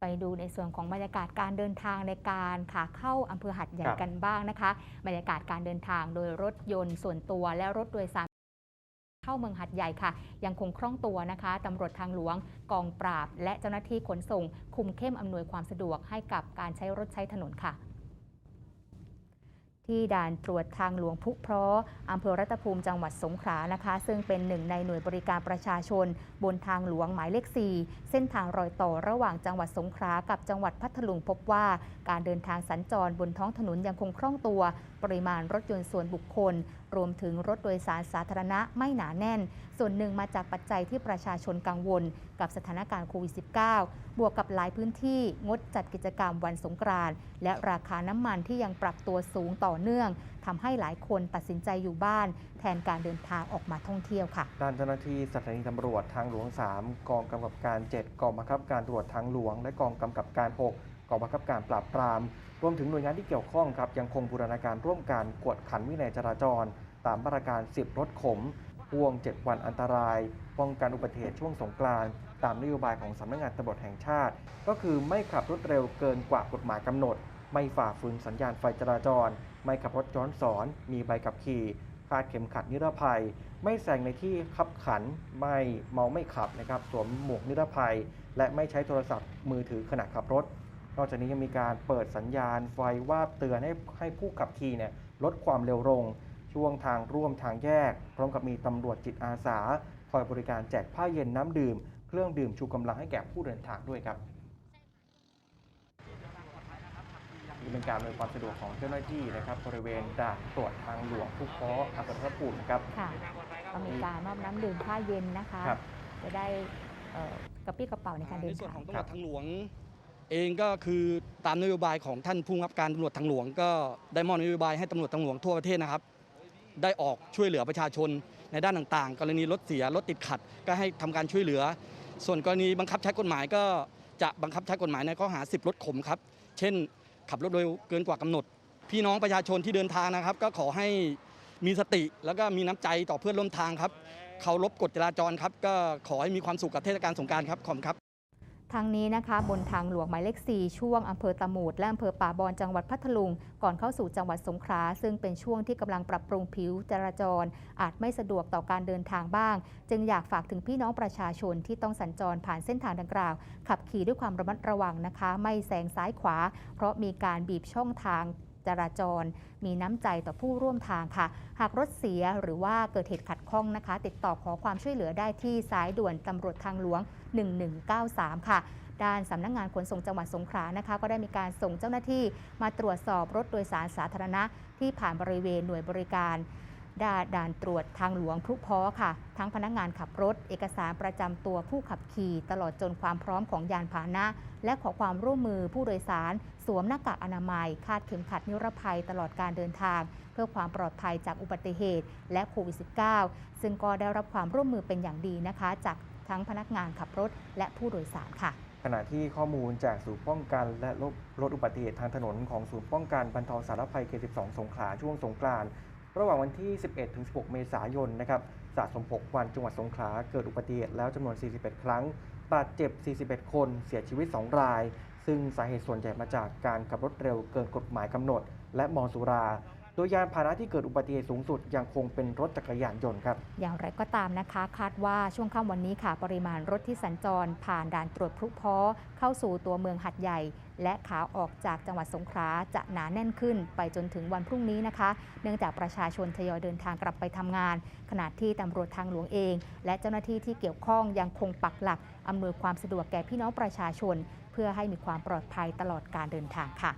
ไปดูในส่วนของบรรยากาศการเดินทางในการขาเข้าอำเภอหัดใหญ่กันบ้างนะคะ บรรยากาศการเดินทางโดยรถยนต์ส่วนตัวและรถโดยสารเข้าเมืองหัดใหญ่ค่ะ ยังคงคล่องตัวนะคะตำรวจทางหลวงกองปราบ และเจ้าหน้าที่ขนส่ง คุมเข้มอำนวยความสะดวกให้กับการใช้รถใช้ถนนค่ะ ที่ด่านตรวจทางหลวงพุเพราะอำเภอรัตภูมิจังหวัดสงขลานะคะ ซึ่งเป็นหนึ่งในหน่วยบริการประชาชน บนทางหลวงหมายเลข 4 เส้นทางรอยต่อระหว่างจังหวัดสงขลากับจังหวัดพัทลุงพบว่า การเดินทางสัญจรบนท้องถนนยังคงคล่องตัว ปริมาณรถยนต์ส่วนบุคคล รวมถึงรถโดยสารสาธารณะไม่หนาแน่น ส่วนหนึ่งมาจากปัจจัยที่ประชาชนกังวล กับสถานการณ์โควิด -19 บวกกับหลายพื้นที่งดจัดกิจกรรมวันสงกรานต์และราคาน้ำมันที่ยังปรับตัวสูงต่อเนื่องทำให้หลายคนตัดสินใจอยู่บ้าน แทนการเดินทางออกมาท่องเที่ยวค่ะ ด้านเจ้าหน้าที่สถานีตำรวจทางหลวง 3 กองกำกับการ 7 กองบังคับการตรวจทางหลวง และกองกำกับการ 6 กองบังคับการปราบปราม รวมถึงหน่วยงานที่เกี่ยวข้องครับยังคงบูรณาการร่วมกันกวดขันวินัยจราจร ตามมาตรการ 10 รถขมพ่วง 7 วันอันตราย ป้องกันอุบัติเหตุช่วงสงกรานต์ตามนโยบายของสำนักงานตำรวจแห่งชาติ ก็คือไม่ขับรถเร็วเกินกว่ากฎหมายกำหนด ไม่ฝ่าฝืนสัญญาณไฟจราจร ไม่ขับรถย้อนสอน มีใบขับขี่คาดเข็มขัดนิรภัย ไม่แซงในที่ขับขัน ไม่เมาไม่ขับนะครับ สวมหมวกนิรภัย และไม่ใช้โทรศัพท์มือถือขณะขับรถ นอกจากนี้ยังมีการเปิดสัญญาณไฟวาบเตือนให้ให้ผู้ขับขี่เนี่ยลดความเร็วลง ช่วงทางร่วมทางแยก พร้อมกับมีตำรวจจิตอาสา คอยบริการแจกผ้าเย็นน้ำดื่ม เครื่องดื่มชูกำลังให้แก่ผู้เดินทางด้วยครับนี่ เป็นการอำนวยความสะดวกของเจ้าหน้าที่นะครับบริเวณด่านตรวจทางหลวงผู้เคาะอำเภอพระปูนครับ ค่ะก็มีการมอบน้ำดื่มผ้าเย็นนะคะ ครับจะได้เอ่อกระปี้กระเป๋าในการเดินในส่วนทาขง องตำรวจทางหลวง เองก็คือตามนโยบายของท่านผู้บังคับการตำรวจทางหลวง ก็ได้มอบนโยบายให้ตำรวจทางหลวงทั่วประเทศนะครับ ได้ออกช่วยเหลือประชาชนในด้านต่างๆ กรณีรถเสียรถติดขัด ก็ให้ทำการช่วยเหลือ ส่วนกรณีบังคับใช้กฎหมายก็จะบังคับใช้กฎหมายในข้อหา 10 รถขมครับ เช่น ขับรถโดยเกินกว่ากำหนด พี่น้องประชาชนที่เดินทางนะครับ ก็ขอให้มีสติแล้วก็มีน้ำใจต่อเพื่อนร่วมทางครับเคารพกฎจราจรครับ ก็ขอให้มีความสุขกับเทศกาลสงการครับขอบคุณครับ ทางนี้นะคะบนทางหลวงหมายเลข 4 ช่วงอำเภอตะหมูดและอำเภอป่าบอนจังหวัดพัทลุง ก่อนเข้าสู่จังหวัดสงขลาซึ่งเป็นช่วงที่กำลังปรับปรุงผิวจราจร อาจไม่สะดวกต่อการเดินทางบ้าง จึงอยากฝากถึงพี่น้องประชาชนที่ต้องสัญจรผ่านเส้นทางดังกล่าว ขับขี่ด้วยความระมัดระวังนะคะ ไม่แซงซ้ายขวา เพราะมีการบีบช่องทาง จราจร มีน้ำใจต่อผู้ร่วมทางค่ะ หากรถเสียหรือว่าเกิดเหตุขัดข้องนะคะ ติดต่อขอความช่วยเหลือได้ที่สายด่วนตำรวจทางหลวง 1193 ค่ะด้านสำนักงงานขนส่งจังหวัดสงขลานะคะ ก็ได้มีการส่งเจ้าหน้าที่มาตรวจสอบรถโดยสารสาธารณะที่ผ่านบริเวณหน่วยบริการ ด่านด่านตรวจทางหลวงพลุพอค่ะ ทั้งพนักงานขับรถ เอกสารประจำตัวผู้ขับขี่ ตลอดจนความพร้อมของยานพาหนะ และขอความร่วมมือผู้โดยสาร สวมหน้ากากอนามัย คาดเข็มขัดนิรภัยตลอดการเดินทาง เพื่อความปลอดภัยจากอุบัติเหตุ และโควิด -19 ซึ่งก็ได้รับความร่วมมือเป็นอย่างดีนะคะ จากทั้งพนักงานขับรถ และผู้โดยสารค่ะขณะที่ข้อมูลจากศูนย์ป้องกันและลดอุบัติเหตุทางถนนของศูนย์ป้องกันบรรเทาสารภัยเขต12 สงขลาช่วงสงกราน ระหว่างวันที่ 11 ถึง 16 เมษายนนะครับสะสม 6 วันจังหวัดสงขลาเกิดอุบัติเหตุแล้วจำนวน 41 ครั้ง บาดเจ็บ 41 คน เสียชีวิต 2 ราย ซึ่งสาเหตุส่วนใหญ่มาจากการขับรถเร็วเกินกฎหมายกำหนด และมอสุรา โดยยานพาหนะที่เกิดอุบัติเหตุสูงสุดยังคงเป็นรถจักรยานยนต์ครับ อย่างไรก็ตามนะคะ คาดว่าช่วงค่ำวันนี้ค่ะ ปริมาณรถที่สัญจรผ่านด่านตรวจพลุเพอเข้าสู่ตัวเมืองหัดใหญ่ และขาออกจากจังหวัดสงขลาจะหนาแน่นขึ้นไปจนถึงวันพรุ่งนี้นะคะ เนื่องจากประชาชนทยอยเดินทางกลับไปทำงาน ขณะที่ตำรวจทางหลวงเอง และเจ้าหน้าที่ที่เกี่ยวข้องยังคงปักหลักอำนวยความสะดวกแก่พี่น้องประชาชน เพื่อให้มีความปลอดภัยตลอดการเดินทางค่ะ